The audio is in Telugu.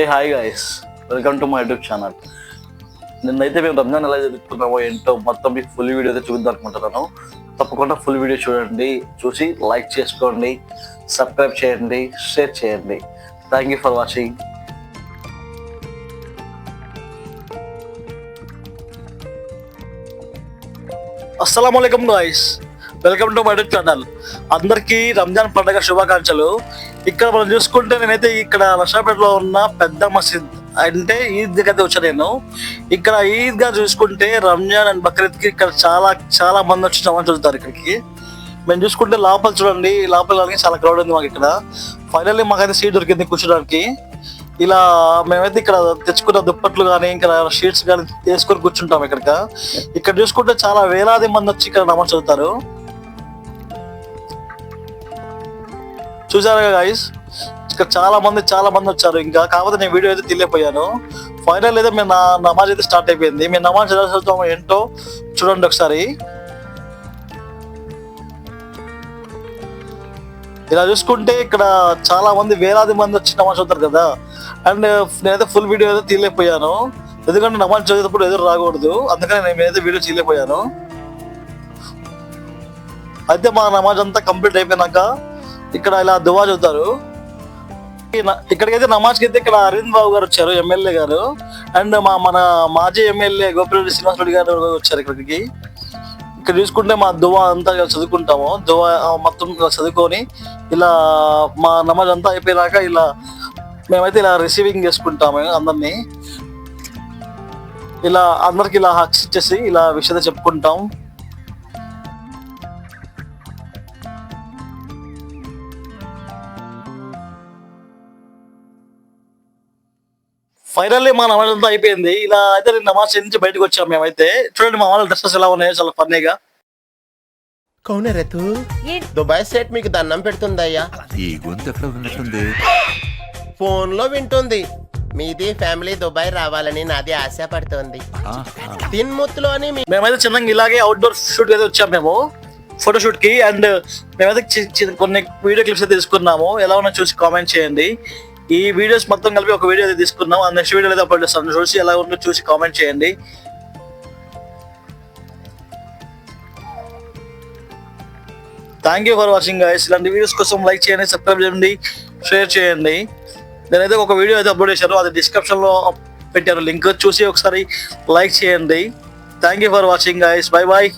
Hey hi guys welcome to my YouTube channel నిన్నైతే మేము రంజాన్ ఎలా జరుపుకున్నామో ఏంటో మొత్తం మీకు ఫుల్ వీడియో అయితే చూద్దాం అనుకుంటున్నాను. తప్పకుండా ఫుల్ వీడియో చూడండి చూసి లైక్ చేసుకోండి సబ్స్క్రైబ్ చేయండి షేర్ చేయండి. థ్యాంక్ యూ ఫర్ వాచింగ్ అస్సలం guys welcome to my channel. అందరికీ రంజాన్ పండుగ శుభాకాంక్షలు. ఇక్కడ మనం చూసుకుంటే నేనైతే ఇక్కడ వర్షాపేటలో ఉన్న పెద్ద మసీద్. అంటే ఈద్గా అయితే వచ్చాను నేను. ఇక్కడ ఈద్గా చూసుకుంటే రంజాన్ అండ్ బక్రీద్కి ఇక్కడ చాలా చాలా మంది వచ్చి జమా చూస్తారు ఇక్కడికి. మేము చూసుకుంటే లోపల చూడండి లోపల చాలా క్రౌడ్ ఉంది మాకు ఇక్కడ. ఫైనల్లీ మాకైతే సీట్ దొరికింది కూర్చోడానికి. ఇలా మేమైతే ఇక్కడ తెచ్చుకున్న దుప్పట్లు కానీ ఇంకా షీట్స్ కానీ వేసుకొని కూర్చుంటాం ఇక్కడ ఇక్కడ చూసుకుంటే చాలా వేలాది మంది వచ్చి ఇక్కడ నమోదు చదువుతారు. చూసారా గాయస్ ఇక్కడ చాలా మంది చాలా మంది వచ్చారు. ఇంకా కాకపోతే నేను వీడియో అయితే తెలియపోయాను ఫైనల్ అయితే మేము నా నమాజ్ అయితే స్టార్ట్ అయిపోయింది. మేము నమాజ్ ఎలా ఏంటో చూడండి ఒకసారి. ఇలా చూసుకుంటే ఇక్కడ చాలా మంది వేలాది మంది వచ్చి నమాజ్ చదువుతారు కదా? అండ్ uh, నేనైతే ఫుల్ వీడియో అయితే తీయలేకపోయాను. ఎందుకంటే నమాజ్ చదివేటప్పుడు ఎదురు రాకూడదు. అందుకని నేను నేనైతే వీడియో చేయలేకపోయాను అయితే మా నమాజ్ అంతా కంప్లీట్ అయిపోయినాక ఇక్కడ ఇలా దువా చదువుతారు ఇక్కడికి అయితే ఇక్కడికైతే నమాజ్కి అయితే ఇక్కడ అరవింద్ బాబు గారు వచ్చారు ఎమ్మెల్యే గారు. అండ్ మా మన మాజీ ఎమ్మెల్యే గోపిరెడ్డి శ్రీనివాస్ రెడ్డి గారు వచ్చారు ఇక్కడికి. ఇక్కడ చూసుకుంటే మా దువా అంతా చదువుకుంటాము. దువా మొత్తం చదువుకొని ఇలా మా నమాజ్ అంతా అయిపోయినాక ఇలా మేమైతే ఇలా రిసీవింగ్ చేసుకుంటాము అందరినీ. ఇలా అందరికి ఇలా హక్స్ ఇచ్చేసి ఇలా విషయత చెప్పుకుంటాం. ఫైనల్లీ మా నమాజ్ అంతా అయిపోయింది. ఇలా అయితే నేను నమాజ్ నుంచి బయటకు వచ్చాం మేమైతే. చూడండి మా వాళ్ళ డ్రెస్సెస్ ఎలా ఉన్నాయో చాలా ఫన్నీగా కౌనే రేతు దుబాయ్ సెట్ మీకు దండం పెడుతుందయ్యా. ఈ గొంతు ఎక్కడ విన్నట్టుంది ఫోన్లో వింటుంది. మీది ఫ్యామిలీ దుబాయ్ రావాలని నాది ఆశ పడుతుంది తిన్ముత్తులో అని మీ మేమైతే చిన్నగా ఇలాగే అవుట్డోర్ షూట్ అయితే వచ్చాం మేము. ఫోటో షూట్కి. అండ్ మేమైతే చి- చి- కొన్ని వీడియో క్లిప్స్ అయితే తీసుకున్నాము. ఎలా ఉన్నా చూసి కామెంట్ చేయండి. ఈ వీడియోస్ మొత్తం కలిపి ఒక వీడియో అయితే తీసుకున్నాం ఆ నెక్స్ట్ వీడియో అయితే అప్లోడ్ చేస్తాను చూసి ఎలా ఉందో చూసి కామెంట్ చేయండి. Thank you for watching guys ఇలాంటి వీడియోస్ కోసం లైక్ చేయండి సబ్స్క్రైబ్ చేయండి షేర్ చేయండి. నేనైతే ఒక వీడియో అయితే అప్లోడ్ చేశాను. అది డిస్క్రిప్షన్లో పెట్టారు లింక్ చూసి ఒకసారి లైక్ చేయండి. Thank you for watching guys bye bye